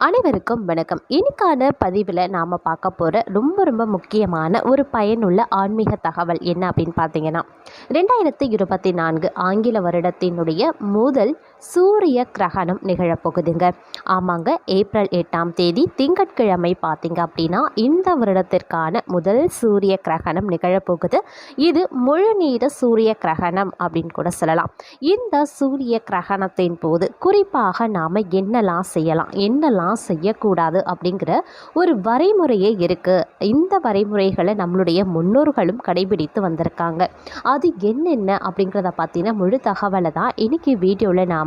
அனைவருக்கும் வணக்கம். இன்னைக்கான பதிவில் நாம் பார்க்க போகிற ரொம்ப ரொம்ப முக்கியமான ஒரு பயனுள்ள ஆன்மீக தகவல் என்ன அப்படின்னு பார்த்தீங்கன்னா ரெண்டாயிரத்தி இருபத்தி நான்கு ஆங்கில வருடத்தினுடைய முதல் சூரிய கிரகணம் நிகழப்போகுதுங்க ஆமாங்க ஏப்ரல் எட்டாம் தேதி திங்கட்கிழமை பார்த்தீங்க அப்படின்னா இந்த வருடத்திற்கான முதல் சூரிய கிரகணம் நிகழப்போகுது இது முழு நீர சூரிய கிரகணம் அப்படின்னு கூட சொல்லலாம். இந்த சூரிய கிரகணத்தின் போது குறிப்பாக நாம் என்னெல்லாம் செய்யலாம் என்னெல்லாம் செய்யக்கூடாது அப்படிங்கிற ஒரு வரைமுறையே இருக்குது இந்த வரைமுறைகளை நம்மளுடைய முன்னோர்களும் கடைபிடித்து வந்திருக்காங்க. அது என்னென்ன அப்படிங்கிறத பார்த்தீங்கன்னா முழு தகவலை தான் இன்றைக்கி வீடியோவில் நாம்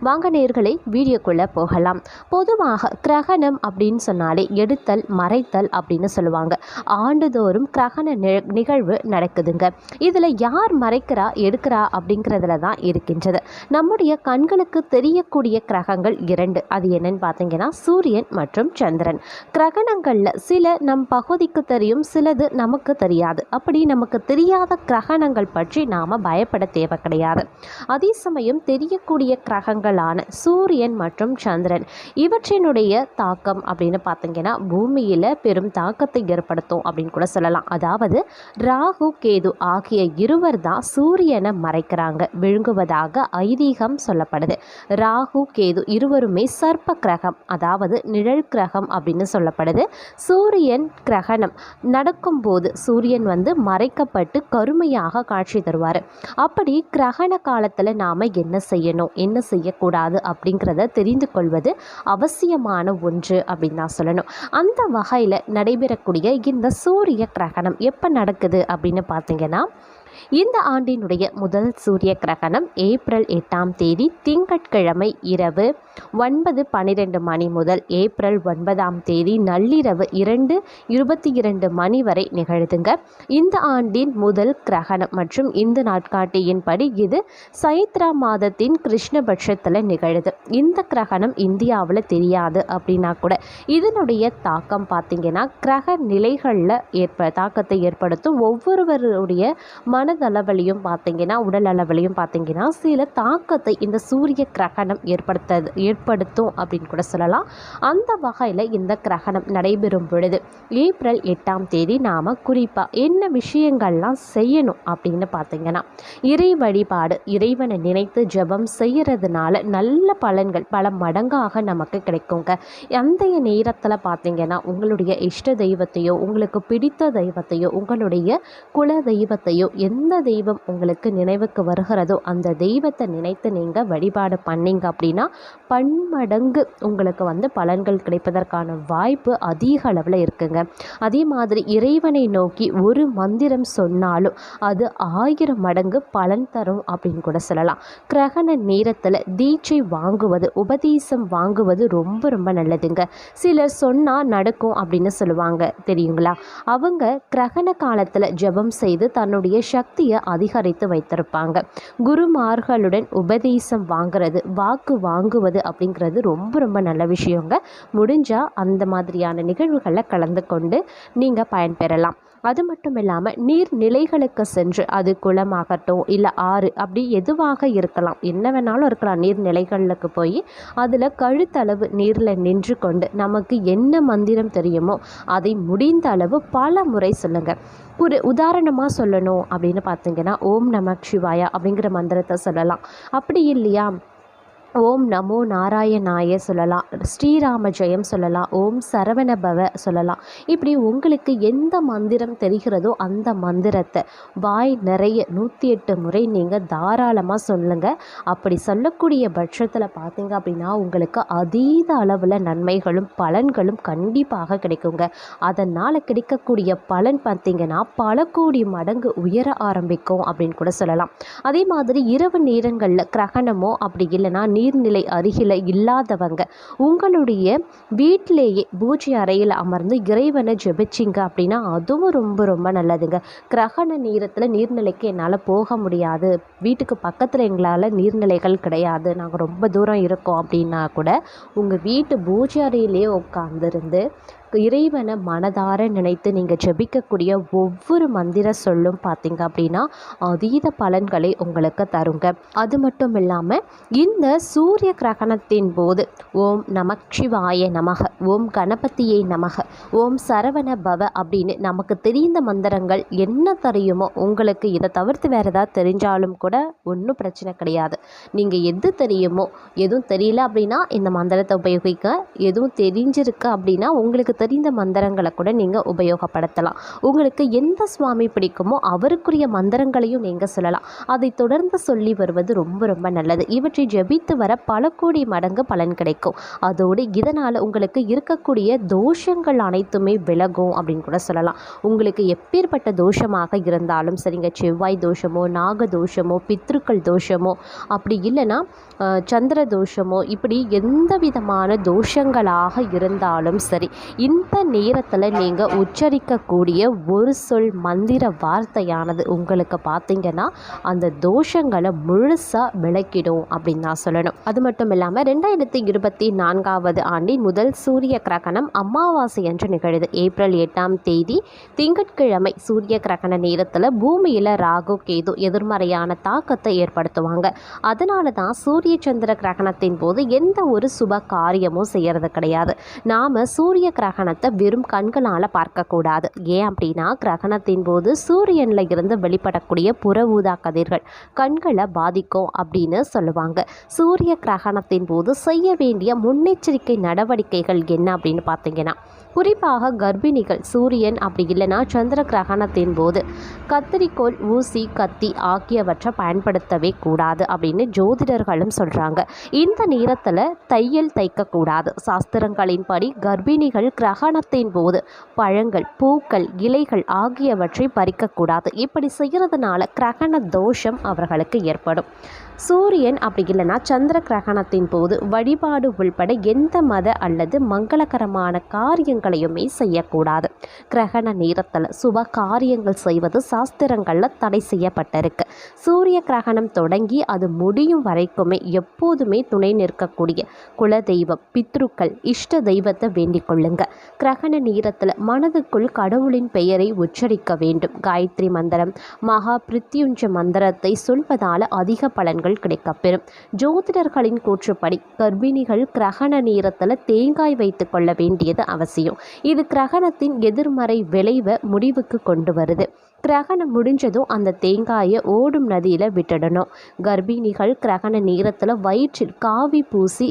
வாங்க நேர்களை வீடியோக்குள்ளே போகலாம். பொதுவாக கிரகணம் அப்படின்னு சொன்னாலே எடுத்தல் மறைத்தல் அப்படின்னு சொல்லுவாங்க. ஆண்டுதோறும் கிரகண நிகழ்வு நடக்குதுங்க. இதில் யார் மறைக்கிறா எடுக்கிறா அப்படிங்கிறதுல தான் இருக்கின்றது. நம்முடைய கண்களுக்கு தெரியக்கூடிய கிரகங்கள் இரண்டு. அது என்னன்னு பார்த்தீங்கன்னா சூரியன் மற்றும் சந்திரன். கிரகணங்களில் சில நம் பகுதிக்கு தெரியும் சிலது நமக்கு தெரியாது. அப்படி நமக்கு தெரியாத கிரகணங்கள் பற்றி நாம் பயப்பட தேவை கிடையாது. அதே சமயம் தெரியக்கூடிய கிரகங்கள் கிரகங்களான சூரியன் மற்றும் சந்திரன். இவற்றினுடைய தாக்கம் அப்படின்னு பார்த்தீங்கன்னா பூமியில் பெரும் தாக்கத்தை ஏற்படுத்தும் அப்படின்னு கூட சொல்லலாம். அதாவது ராகு கேது ஆகிய இருவர் தான் சூரியனை மறைக்கிறாங்க. விழுங்குவதாக ஐதீகம் சொல்லப்படுது. ராகு கேது இருவருமே சர்ப்ப கிரகம் அதாவது நிழல் கிரகம் அப்படின்னு சொல்லப்படுது. சூரியன் கிரகணம் நடக்கும்போது சூரியன் வந்து மறைக்கப்பட்டு கருமையாக காட்சி தருவார். அப்படி கிரகண காலத்தில் நாம் என்ன செய்யணும்? என்ன செய்ய செய்யக்கூடாது அப்படிங்கிறத தெரிந்து கொள்வது அவசியமான ஒன்று அப்படின்னு தான் சொல்லணும். அந்த வகையில் நடைபெறக்கூடிய இந்த சூரிய கிரகணம் எப்போ நடக்குது அப்படின்னு பார்த்தீங்கன்னா இந்த ஆண்டினுடைய முதல் சூரிய கிரகணம் ஏப்ரல் எட்டாம் தேதி திங்கட்கிழமை இரவு ஒன்பது பன்னிரெண்டு மணி முதல் ஏப்ரல் ஒன்பதாம் தேதி நள்ளிரவு இரண்டு இருபத்தி இரண்டு மணி வரை நிகழ்த்துங்க. இந்த ஆண்டின் முதல் கிரகணம் மற்றும் இந்த நாட்காட்டியின்படி இது சைத்ரா மாதத்தின் கிருஷ்ணபட்சத்தில் நிகழுது. இந்த கிரகணம் இந்தியாவில் தெரியாது அப்படின்னா கூட இதனுடைய தாக்கம் பார்த்தீங்கன்னா கிரக நிலைகளில் ஏற்ப தாக்கத்தை ஏற்படுத்தும் ஒவ்வொருவருடைய மனதளவிலையும் பார்த்தீங்கன்னா உடல் அளவிலையும் பார்த்தீங்கன்னா சில தாக்கத்தை இந்த சூரிய கிரகணம் ஏற்படுத்த ஏற்படுத்தும் அப்படின்னு கூட சொல்லலாம். அந்த வகையில் இந்த கிரகணம் நடைபெறும் பொழுது ஏப்ரல் எட்டாம் தேதி நாம் குறிப்பாக என்ன விஷயங்கள்லாம் செய்யணும் அப்படின்னு பார்த்தீங்கன்னா இறை வழிபாடு இறைவனை நினைத்து ஜெபம் செய்கிறதுனால நல்ல பலன்கள் பல மடங்காக நமக்கு கிடைக்குங்க. அந்தைய நேரத்தில் பார்த்தீங்கன்னா உங்களுடைய இஷ்ட தெய்வத்தையோ உங்களுக்கு பிடித்த தெய்வத்தையோ உங்களுடைய குல தெய்வத்தையோ எந்த எந்த தெய்வம் உங்களுக்கு நினைவுக்கு வருகிறதோ அந்த தெய்வத்தை நினைத்து நீங்கள் வழிபாடு பண்ணீங்க அப்படின்னா பன்மடங்கு உங்களுக்கு வந்து பலன்கள் கிடைப்பதற்கான வாய்ப்பு அதிக அளவில் இருக்குங்க. அதே மாதிரி இறைவனை நோக்கி ஒரு மந்திரம் சொன்னாலும் அது ஆயிரம் மடங்கு பலன் தரும் அப்படின்னு கூட சொல்லலாம். கிரகண நேரத்தில் தீட்சை வாங்குவது உபதேசம் வாங்குவது ரொம்ப ரொம்ப நல்லதுங்க. சிலர் சொன்னால் நடக்கும் அப்படின்னு சொல்லுவாங்க. தெரியுங்களா? அவங்க கிரகண காலத்தில் ஜெபம் செய்து தன்னுடைய சக்தியை அதிகரித்து வைத்திருப்பாங்க. குருமார்களுடன் உபதேசம் வாங்குறது வாக்கு வாங்குவது அப்படிங்கிறது ரொம்ப ரொம்ப நல்ல விஷயங்க. முடிஞ்சால் அந்த மாதிரியான நிகழ்வுகளில் கலந்து கொண்டு நீங்கள் பயன்பெறலாம். அது மட்டும் இல்லாமல் நீர்நிலைகளுக்கு சென்று அது குளமாகட்டும் இல்லை ஆறு அப்படி எதுவாக இருக்கலாம். என்ன வேணாலும் இருக்கலாம். நீர்நிலைகளுக்கு போய் அதில் கழுத்தளவு நீரில் நின்று கொண்டு நமக்கு என்ன மந்திரம் தெரியுமோ அதை முடிந்த அளவு பல முறை சொல்லுங்கள் ஒரு உதாரணமாக சொல்லணும் அப்படின்னு பார்த்தீங்கன்னா ஓம் நம சிவாயா அப்படிங்கிற மந்திரத்தை சொல்லலாம். அப்படி இல்லையா? ஓம் நமோ நாராயணாய சொல்லலாம். ஸ்ரீராம ஜெயம் சொல்லலாம். ஓம் சரவணபவ சொல்லலாம். இப்படி உங்களுக்கு எந்த மந்திரம் தெரிகிறதோ அந்த மந்திரத்தை வாய் நிறைய நூற்றி எட்டு முறை நீங்கள் தாராளமாக சொல்லுங்கள் அப்படி சொல்லக்கூடிய பட்சத்தில் பார்த்தீங்க அப்படின்னா உங்களுக்கு அதீத அளவில் நன்மைகளும் பலன்களும் கண்டிப்பாக கிடைக்குங்க. அதனால் கிடைக்கக்கூடிய பலன் பார்த்தீங்கன்னா பல கோடி மடங்கு உயர ஆரம்பிக்கும் அப்படின்னு கூட சொல்லலாம். அதே மாதிரி இரவு நேரங்களில் கிரகணமோ அப்படி இல்லைன்னா நீர்நிலை அருகில் இல்லாதவங்க. உங்களுடைய வீட்டிலேயே பூஜை அறையில் அமர்ந்து இறைவனை ஜெபிச்சிங்க அப்படின்னா அதுவும் ரொம்ப ரொம்ப நல்லதுங்க. கிரகண நேரத்தில் நீர்நிலைக்கு என்னால் போக முடியாது. வீட்டுக்கு பக்கத்தில் எங்களால் நீர்நிலைகள் கிடையாது. நாங்கள் ரொம்ப தூரம் இருக்கோம் அப்படின்னா கூட உங்கள் வீட்டு பூஜை அறையிலே உட்காந்துருந்து இறைவனை மனதார நினைத்து நீங்கள் ஜெபிக்கக்கூடிய ஒவ்வொரு மந்திர சொல்லும் பார்த்தீங்க அப்படின்னா அதீத பலன்களை உங்களுக்கு தருங்க. அது மட்டும் இல்லாமல் இந்த சூரிய கிரகணத்தின் போது ஓம் நமக்ஷிவாய நமக ஓம் கணபதியை நமக ஓம் சரவண பவ அப்படின்னு நமக்கு தெரிந்த மந்திரங்கள் என்ன தெரியுமோ உங்களுக்கு இதை தவிர்த்து வேறு ஏதாவது தெரிஞ்சாலும் கூட ஒன்றும் பிரச்சனை கிடையாது. நீங்கள் எது தெரியுமோ எதுவும் தெரியல அப்படின்னா இந்த மந்திரத்தை உபயோகிக்க எதுவும் தெரிஞ்சிருக்கு அப்படின்னா உங்களுக்கு தெரிந்த மந்திரங்களை கூட நீங்கள் உபயோகப்படுத்தலாம். உங்களுக்கு எந்த சுவாமி பிடிக்குமோ அவருக்குரிய மந்திரங்களையும் நீங்கள் சொல்லலாம். அதை தொடர்ந்து சொல்லி வருவது ரொம்ப ரொம்ப நல்லது. இவற்றை ஜெபித்து வர பல கோடி மடங்கு பலன் கிடைக்கும். அதோடு இதனால் உங்களுக்கு இருக்கக்கூடிய தோஷங்கள் அனைத்துமே விலகும் அப்படின்னு கூட சொல்லலாம். உங்களுக்கு எப்பேற்பட்ட தோஷமாக இருந்தாலும் சரிங்க செவ்வாய் தோஷமோ நாக தோஷமோ பித்ருக்கள் தோஷமோ அப்படி இல்லைன்னா சந்திர தோஷமோ இப்படி எந்த விதமான தோஷங்களாக இருந்தாலும் சரி இந்த நேரத்தில் நீங்கள் உச்சரிக்கக்கூடிய ஒரு சொல் மந்திர வார்த்தையானது உங்களுக்கு பார்த்தீங்கன்னா அந்த தோஷங்களை முழுசாக விளக்கிடும் அப்படின்னு நான் சொல்லணும். அது மட்டும் இல்லாமல் ரெண்டாயிரத்தி இருபத்தி நான்காவது ஆண்டின் முதல் சூரிய கிரகணம் அமாவாசை என்று நிகழுது ஏப்ரல் எட்டாம் தேதி திங்கட்கிழமை சூரிய கிரகண நேரத்தில் பூமியில் ராகு கேது எதிர்மறையான தாக்கத்தை ஏற்படுத்துவாங்க. அதனால தான் சூரிய சந்திர கிரகணத்தின் போது எந்த ஒரு சுப காரியமும் செய்கிறது கிடையாது. நாம் சூரிய கிரகணத்தை வெறும் கண்களால் பார்க்கக்கூடாது. ஏன் அப்படின்னா கிரகணத்தின் போது சூரியனில் இருந்து வெளிப்படக்கூடிய புற ஊதா கதிர்கள் கண்களை பாதிக்கும் அப்படின்னு சொல்லுவாங்க. சூரிய கிரகணத்தின் போது செய்ய வேண்டிய முன்னெச்சரிக்கை நடவடிக்கைகள் என்ன அப்படின்னு பார்த்தீங்கன்னா குறிப்பாக கர்ப்பிணிகள் சூரியன் அப்படி இல்லைன்னா சந்திர கிரகணத்தின் போது கத்திரிக்கோள் ஊசி கத்தி ஆகியவற்றை பயன்படுத்தவே கூடாது அப்படின்னு ஜோதிடர்களும் சொல்கிறாங்க இந்த நேரத்தில் தையல் தைக்கக்கூடாது. சாஸ்திரங்களின்படி கர்ப்பிணிகள் கிரகணத்தின் போது பழங்கள் பூக்கள் இலைகள் ஆகியவற்றை பறிக்கக்கூடாது. இப்படி செய்கிறதுனால கிரகண தோஷம் அவர்களுக்கு ஏற்படும். சூரியன் அப்படி இல்லைன்னா சந்திர கிரகணத்தின் போது வழிபாடு உள்பட எந்த மத அல்லது மங்களகரமான காரியங்களையுமே செய்யக்கூடாது. கிரகண நேரத்தில் சுப காரியங்கள் செய்வது சாஸ்திரங்களில் தடை செய்யப்பட்டிருக்கு. சூரிய கிரகணம் தொடங்கி அது முடியும் வரைக்குமே எப்போதுமே துணை நிற்கக்கூடிய குலதெய்வம் பித்ருக்கள் இஷ்ட தெய்வத்தை வேண்டிக் கொள்ளுங்க. கிரகண நேரத்தில் மனதுக்குள் கடவுளின் பெயரை உச்சரிக்க வேண்டும். காயத்ரி மந்திரம் மகா பிரித்யுஞ்ச மந்திரத்தை சொல்வதால் அதிக பலன் பலன்கள் கிடைக்கப்பெறும். ஜோதிடர்களின் கூற்றுப்படி கர்ப்பிணிகள் கிரகண நேரத்தில் தேங்காய் வைத்து கொள்ள வேண்டியது அவசியம். இது கிரகணத்தின் எதிர்மறை விளைவை முடிவுக்கு கொண்டு வருது. கிரகணம் முடிஞ்சதும் அந்த தேங்காயை ஓடும் நதியில் விட்டுடணும். கர்ப்பிணிகள் கிரகண நேரத்தில் வயிற்றில் காவி பூசி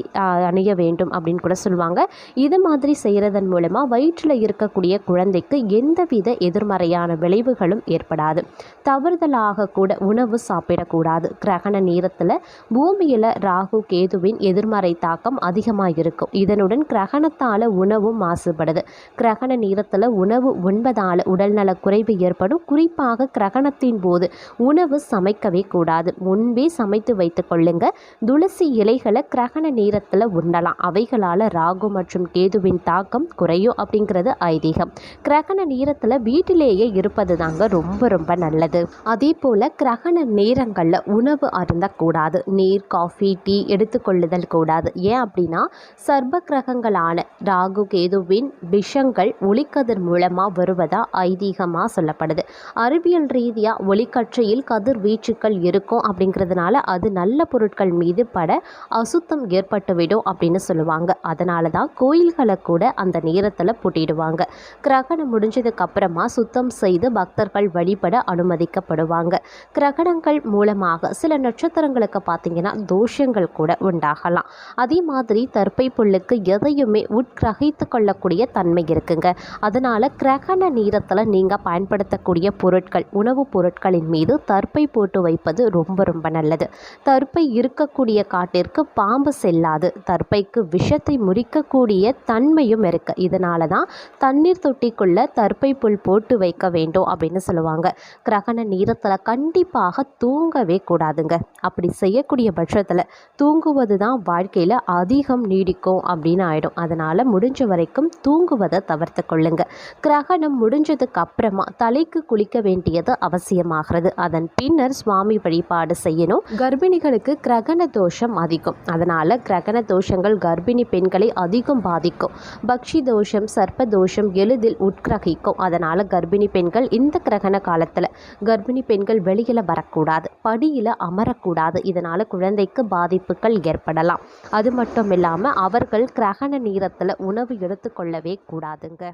அணிய வேண்டும் அப்படின்னு கூட சொல்லுவாங்க. இது மாதிரி செய்கிறதன் மூலமாக வயிற்றில் இருக்கக்கூடிய குழந்தைக்கு எந்தவித எதிர்மறையான விளைவுகளும் ஏற்படாது. தவறுதலாக கூட உணவு சாப்பிடக்கூடாது. கிரகண நேரத்தில் பூமியில் ராகு கேதுவின் எதிர்மறை தாக்கம் அதிகமாக இருக்கும் இதனுடன் கிரகணத்தால் உணவும் மாசுபடுது. கிரகண நேரத்தில் உணவு உண்பதால் உடல்நல குறைவு ஏற்படும். குறிப்பாக கிரகணத்தின் போது உணவு சமைக்கவே கூடாது. முன்பே சமைத்து வைத்து கொள்ளுங்க. துளசி இலைகளை கிரகண நேரத்தில் உண்ணலாம். அவைகளால் ராகு மற்றும் கேதுவின் தாக்கம் குறையும் அப்படிங்கிறது ஐதீகம். கிரகண நேரத்தில் வீட்டிலேயே இருப்பது தாங்க ரொம்ப ரொம்ப நல்லது. அதே போல் கிரகண நேரங்களில் உணவு அருந்தக்கூடாது நீர் காஃபி டீ எடுத்துக்கொள்ளுதல் கூடாது. ஏன் அப்படின்னா சர்ப கிரகங்களான ராகு கேதுவின் விஷங்கள் ஒளிக்கதிர் மூலமாக வருவதா ஐதீகமாக சொல்லப்படுது. அறிவியல் ரீதியாக ஒளிக்கற்றையில் கதிர்வீச்சுக்கள் இருக்கும் அப்படிங்கிறதுனால அது நல்ல பொருட்கள் மீது பட அசுத்தம் ஏற்பட்டுவிடும் அப்படின்னு சொல்லுவாங்க. அதனால தான் கோயில்களை கூட அந்த நேரத்தில் பூட்டிடுவாங்க. கிரகணம் முடிஞ்சதுக்கு அப்புறமா சுத்தம் செய்து பக்தர்கள் வழிபட அனுமதிக்கப்படுவாங்க. கிரகணங்கள் மூலமாக சில நட்சத்திரங்களுக்கு பார்த்திங்கன்னா தோஷங்கள் கூட உண்டாகலாம். அதே மாதிரி தற்பை புல்லுக்கு எதையுமே உட்கிரகித்து கொள்ளக்கூடிய தன்மை இருக்குங்க. அதனால் கிரகண நேரத்தில் நீங்கள் பயன்படுத்தக்கூடிய பொருட்கள் உணவுப் பொருட்களின் மீது தற்பை போட்டு வைப்பது ரொம்ப ரொம்ப நல்லது. தற்பை இருக்கக்கூடிய காட்டிற்கு பாம்பு செல்லாது. தற்பைக்கு விஷத்தை முறிக்கக்கூடிய தன்மையும் இருக்குது இதனால தான் தண்ணீர் தொட்டிக்குள்ள தற்பை புல் போட்டு வைக்க வேண்டும் அப்படின்னு சொல்லுவாங்க. கிரகண நேரத்தில் கண்டிப்பாக தூங்கவே கூடாதுங்க. அப்படி செய்யக்கூடிய பட்சத்தில் தூங்குவது தான் வாழ்க்கையில் அதிகம் நீடிக்கும் அப்படின்னு ஆயிடும். அதனால் முடிஞ்ச வரைக்கும் தூங்குவதை தவிர்த்து கொள்ளுங்க. கிரகணம் முடிஞ்சதுக்கு அப்புறமா தலைக்கு குளிக்க வேண்டியது அவசியமாகிறது. அதன் பின்னர் சுவாமி வழிபாடு செய்யணும். கர்ப்பிணிகளுக்கு கிரகண தோஷம் அதிகம். அதனால் கிரகண தோஷங்கள் கர்ப்பிணி பெண்களை அதிகம் பாதிக்கும். பக்ஷி தோஷம் சர்ப்ப தோஷம் எளிதில் உட்கிரகிக்கும். அதனால் கர்ப்பிணி பெண்கள் இந்த கிரகண காலத்தில் கர்ப்பிணி பெண்கள் வெளியில் வரக்கூடாது. படியில் அமரக்கூடாது. இதனால் குழந்தைக்கு பாதிப்புகள் ஏற்படலாம். அது மட்டும் இல்லாமல் அவர்கள் கிரகண நேரத்தில் உணவு எடுத்துக்கொள்ளவே கூடாதுங்க.